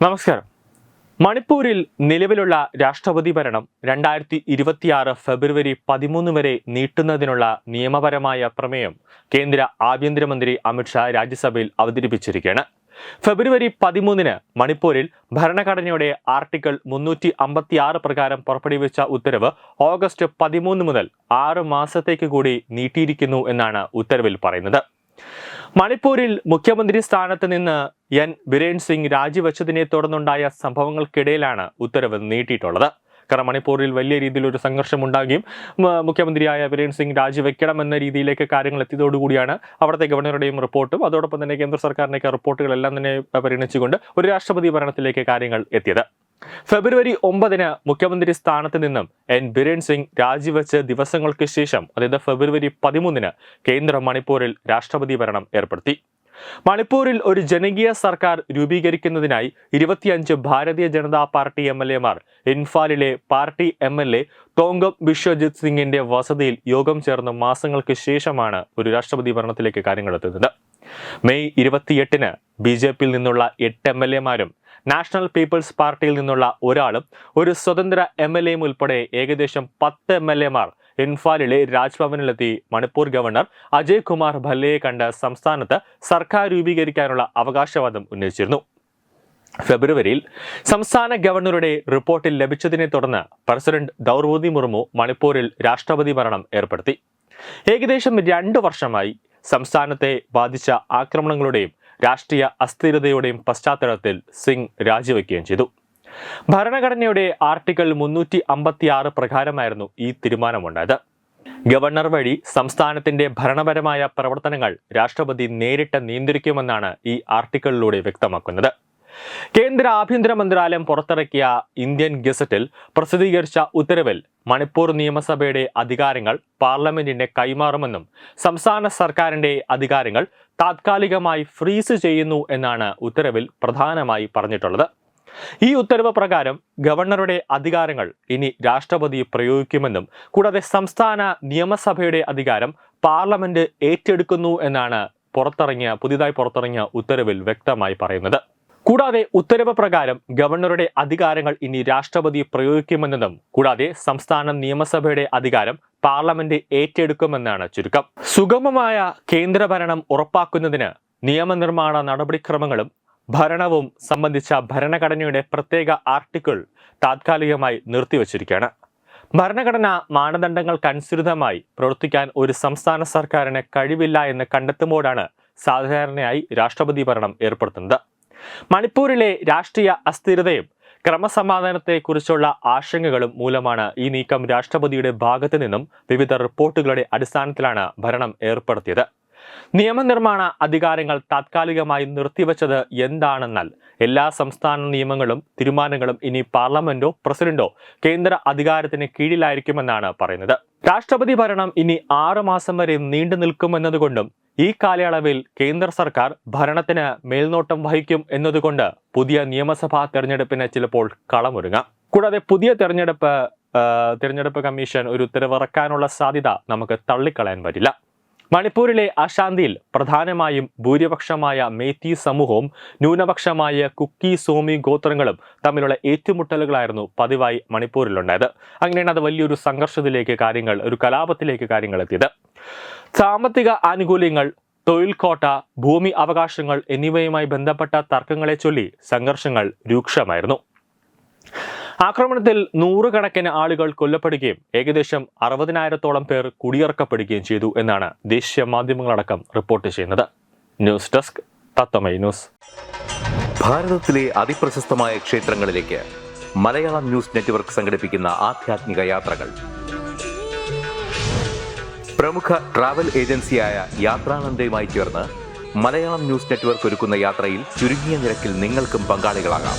നമസ്കാരം. മണിപ്പൂരിൽ നിലവിലുള്ള രാഷ്ട്രപതി ഭരണം രണ്ടായിരത്തി ഇരുപത്തിയാറ് ഫെബ്രുവരി പതിമൂന്ന് വരെ നീട്ടുന്നതിനുള്ള നിയമപരമായ പ്രമേയം കേന്ദ്ര ആഭ്യന്തരമന്ത്രി അമിത്ഷാ രാജ്യസഭയിൽ അവതരിപ്പിച്ചിരിക്കുകയാണ്. ഫെബ്രുവരി പതിമൂന്നിന് മണിപ്പൂരിൽ ഭരണഘടനയുടെ ആർട്ടിക്കിൾ മുന്നൂറ്റി അമ്പത്തിയാറ് പ്രകാരം പുറപ്പെടുവിച്ച ഉത്തരവ് ഓഗസ്റ്റ് പതിമൂന്ന് മുതൽ ആറ് മാസത്തേക്ക് കൂടി നീട്ടിയിരിക്കുന്നു എന്നാണ് ഉത്തരവിൽ പറയുന്നത്. മണിപ്പൂരിൽ മുഖ്യമന്ത്രി സ്ഥാനത്ത് നിന്ന് എൻ. ബിരേൻ സിംഗ് രാജിവെച്ചതിനെ തുടർന്നുണ്ടായ സംഭവങ്ങൾക്കിടയിലാണ് ഉത്തരവ് നീട്ടിയിട്ടുള്ളത്. കാരണം മണിപ്പൂരിൽ വലിയ രീതിയിൽ ഒരു സംഘർഷം ഉണ്ടാകുകയും മുഖ്യമന്ത്രിയായ ബിരേൻ സിംഗ് രാജിവെക്കണമെന്ന രീതിയിലേക്ക് കാര്യങ്ങൾ എത്തിയതോടുകൂടിയാണ് അവിടുത്തെ ഗവർണറുടെയും റിപ്പോർട്ടും. അതോടൊപ്പം തന്നെ കേന്ദ്ര സർക്കാരിന്റെയൊക്കെ റിപ്പോർട്ടുകളെല്ലാം തന്നെ പരിഗണിച്ചുകൊണ്ട് ഒരു രാഷ്ട്രപതി ഭരണത്തിലേക്ക് കാര്യങ്ങൾ എത്തിയത്. ഫെബ്രുവരി ഒമ്പതിന് മുഖ്യമന്ത്രി സ്ഥാനത്ത് നിന്നും എൻ ബിരേൻ സിംഗ് രാജിവെച്ച് ദിവസങ്ങൾക്ക് ശേഷം അതായത് ഫെബ്രുവരി പതിമൂന്നിന് കേന്ദ്ര മണിപ്പൂരിൽ രാഷ്ട്രപതി ഭരണം ഏർപ്പെടുത്തി. മണിപ്പൂരിൽ ഒരു ജനകീയ സർക്കാർ രൂപീകരിക്കുന്നതിനായി ഇരുപത്തിയഞ്ച് Bharatiya Janata party M L എമാർ ഇൻഫാലിലെ party M L A Thongam Biswajit സിംഗിന്റെ വസതിയിൽ യോഗം ചേർന്ന് മാസങ്ങൾക്ക് ശേഷമാണ് ഒരു രാഷ്ട്രപതി ഭരണത്തിലേക്ക് കാര്യങ്ങൾ എത്തുന്നത്. മെയ് ഇരുപത്തിയെട്ടിന് ബി ജെ പിയിൽ നിന്നുള്ള എട്ട് എം എൽ എമാരും നാഷണൽ പീപ്പിൾസ് പാർട്ടിയിൽ നിന്നുള്ള ഒരാളും ഒരു സ്വതന്ത്ര എം എൽ എയും ഉൾപ്പെടെ ഏകദേശം പത്ത് എം എൽ എമാർ ഇൻഫാലിലെ രാജ്ഭവനിലെത്തി. മണിപ്പൂർ ഗവർണർ അജയ് കുമാർ ഭല്ലയെ കണ്ട് സംസ്ഥാനത്ത് സർക്കാർ രൂപീകരിക്കാനുള്ള അവകാശവാദം ഉന്നയിച്ചിരുന്നു. ഫെബ്രുവരിയിൽ സംസ്ഥാന ഗവർണറുടെ റിപ്പോർട്ടിൽ ലഭിച്ചതിനെ തുടർന്ന് പ്രസിഡന്റ് ദ്രൗപദി മുർമു മണിപ്പൂരിൽ രാഷ്ട്രപതി ഭരണം ഏർപ്പെടുത്തി. ഏകദേശം രണ്ടു വർഷമായി സംസ്ഥാനത്തെ ബാധിച്ച ആക്രമണങ്ങളുടെയും രാഷ്ട്രീയ അസ്ഥിരതയുടെയും പശ്ചാത്തലത്തിൽ സിംഗ് രാജിവെക്കുകയും ചെയ്തു. ഭരണഘടനയുടെ ആർട്ടിക്കിൾ മുന്നൂറ്റി അമ്പത്തിയാറ് പ്രകാരമായിരുന്നു ഈ തീരുമാനമുണ്ടായത്. ഗവർണർ വഴി സംസ്ഥാനത്തിന്റെ ഭരണപരമായ പ്രവർത്തനങ്ങൾ രാഷ്ട്രപതി നേരിട്ട് നിയന്ത്രിക്കുമെന്നാണ് ഈ ആർട്ടിക്കിളിലൂടെ വ്യക്തമാക്കുന്നത്. കേന്ദ്ര ആഭ്യന്തര മന്ത്രാലയം പുറത്തിറക്കിയ ഇന്ത്യൻ ഗസറ്റിൽ പ്രസിദ്ധീകരിച്ച ഉത്തരവിൽ മണിപ്പൂർ നിയമസഭയുടെ അധികാരങ്ങൾ പാർലമെന്റിന്റെ കൈമാറുമെന്നും സംസ്ഥാന സർക്കാരിന്റെ അധികാരങ്ങൾ താത്കാലികമായി ഫ്രീസ് ചെയ്യുന്നു എന്നാണ് ഉത്തരവിൽ പ്രധാനമായി പറഞ്ഞിട്ടുള്ളത്. ഈ ഉത്തരവ് പ്രകാരം ഗവർണറുടെ അധികാരങ്ങൾ ഇനി രാഷ്ട്രപതി പ്രയോഗിക്കുമെന്നും കൂടാതെ സംസ്ഥാന നിയമസഭയുടെ അധികാരം പാർലമെന്റ് ഏറ്റെടുക്കുന്നു എന്നാണ് പുറത്തിറങ്ങിയ പുതിയതായി പുറത്തിറങ്ങിയ ഉത്തരവിൽ വ്യക്തമായി പറയുന്നത്. കൂടാതെ ഉത്തരവ് പ്രകാരം ഗവർണറുടെ അധികാരങ്ങൾ ഇനി രാഷ്ട്രപതി പ്രയോഗിക്കുമെന്നതും കൂടാതെ സംസ്ഥാന നിയമസഭയുടെ അധികാരം പാർലമെന്റ് ഏറ്റെടുക്കുമെന്നാണ് ചുരുക്കം. സുഗമമായ കേന്ദ്രഭരണം ഉറപ്പാക്കുന്നതിന് നിയമനിർമ്മാണ നടപടിക്രമങ്ങളും ഭരണവും സംബന്ധിച്ച ഭരണഘടനയുടെ പ്രത്യേക ആർട്ടിക്കിൾ താത്കാലികമായി നിർത്തിവച്ചിരിക്കുകയാണ്. ഭരണഘടന മാനദണ്ഡങ്ങൾക്കനുസൃതമായി പ്രവർത്തിക്കാൻ ഒരു സംസ്ഥാന സർക്കാരിന് കഴിവില്ല എന്ന് കണ്ടെത്തുമ്പോഴാണ് സാധാരണയായി രാഷ്ട്രപതി ഭരണം ഏർപ്പെടുത്തുന്നത്. മണിപ്പൂരിലെ രാഷ്ട്രീയ അസ്ഥിരതയും ക്രമസമാധാനത്തെക്കുറിച്ചുള്ള ആശങ്കകളും മൂലമാണ് ഈ നീക്കം രാഷ്ട്രപതിയുടെ ഭാഗത്തു നിന്നും വിവിധ റിപ്പോർട്ടുകളുടെ അടിസ്ഥാനത്തിലാണ് ഭരണം ഏർപ്പെടുത്തിയത്. നിയമനിർമ്മാണ അധികാരങ്ങൾ താത്കാലികമായി നിർത്തിവച്ചത് എന്താണെന്നാൽ എല്ലാ സംസ്ഥാന നിയമങ്ങളും തീരുമാനങ്ങളും ഇനി പാർലമെന്റോ പ്രസിഡന്റോ കേന്ദ്ര അധികാരത്തിന് കീഴിലായിരിക്കുമെന്നാണ് പറയുന്നത്. രാഷ്ട്രപതി ഭരണം ഇനി ആറ് മാസം വരെ നീണ്ടു നിൽക്കുമെന്നതുകൊണ്ടും ഈ കാലയളവിൽ കേന്ദ്ര സർക്കാർ ഭരണത്തിന് മേൽനോട്ടം വഹിക്കും എന്നതുകൊണ്ട് പുതിയ നിയമസഭാ തെരഞ്ഞെടുപ്പിന് ചിലപ്പോൾ കളമൊരുങ്ങാം. കൂടാതെ പുതിയ തെരഞ്ഞെടുപ്പ് തിരഞ്ഞെടുപ്പ് കമ്മീഷൻ ഒരു ഉത്തരവിറക്കാനുള്ള സാധ്യത നമുക്ക് തള്ളിക്കളയാൻ പറ്റില്ല മണിപ്പൂരിലെ അശാന്തിയിൽ പ്രധാനമായും ഭൂരിപക്ഷമായ മേത്തി സമൂഹവും ന്യൂനപക്ഷമായ കുക്കി സോമി ഗോത്രങ്ങളും തമ്മിലുള്ള ഏറ്റുമുട്ടലുകളായിരുന്നു പതിവായി മണിപ്പൂരിലുണ്ടായത്. അങ്ങനെയാണ് അത് വലിയൊരു സംഘർഷത്തിലേക്ക് കാര്യങ്ങൾ ഒരു കലാപത്തിലേക്ക് കാര്യങ്ങൾ എത്തിയത്. സാമ്പത്തിക ആനുകൂല്യങ്ങൾ തൊഴിൽ കോട്ട ഭൂമി അവകാശങ്ങൾ എന്നിവയുമായി ബന്ധപ്പെട്ട തർക്കങ്ങളെ ചൊല്ലി സംഘർഷങ്ങൾ രൂക്ഷമായിരുന്നു. ആക്രമണത്തിൽ നൂറുകണക്കിന് ആളുകൾ കൊല്ലപ്പെടുകയും ഏകദേശം അറുപതിനായിരത്തോളം പേർ കുടിയിറക്കപ്പെടുകയും ചെയ്തു എന്നാണ് ദേശീയ മാധ്യമങ്ങളടക്കം റിപ്പോർട്ട് ചെയ്യുന്നത്. ന്യൂസ് ഡെസ്ക് തത്തമൈ ന്യൂസ്. ഭാരതത്തിലെ അതിപ്രശസ്തമായ ക്ഷേത്രങ്ങളിലേക്ക് മലയാളം ന്യൂസ് നെറ്റ്വർക്ക് സംഘടിപ്പിക്കുന്ന ആധ്യാത്മിക യാത്രകൾ. പ്രമുഖ ട്രാവൽ ഏജൻസിയായ യാത്രാനന്ദയുമായി ചേർന്ന് മലയാളം ന്യൂസ് നെറ്റ്വർക്ക് ഒരുക്കുന്ന യാത്രയിൽ ചുരുങ്ങിയ നിരക്കിൽ നിങ്ങൾക്കും പങ്കാളികളാകാം.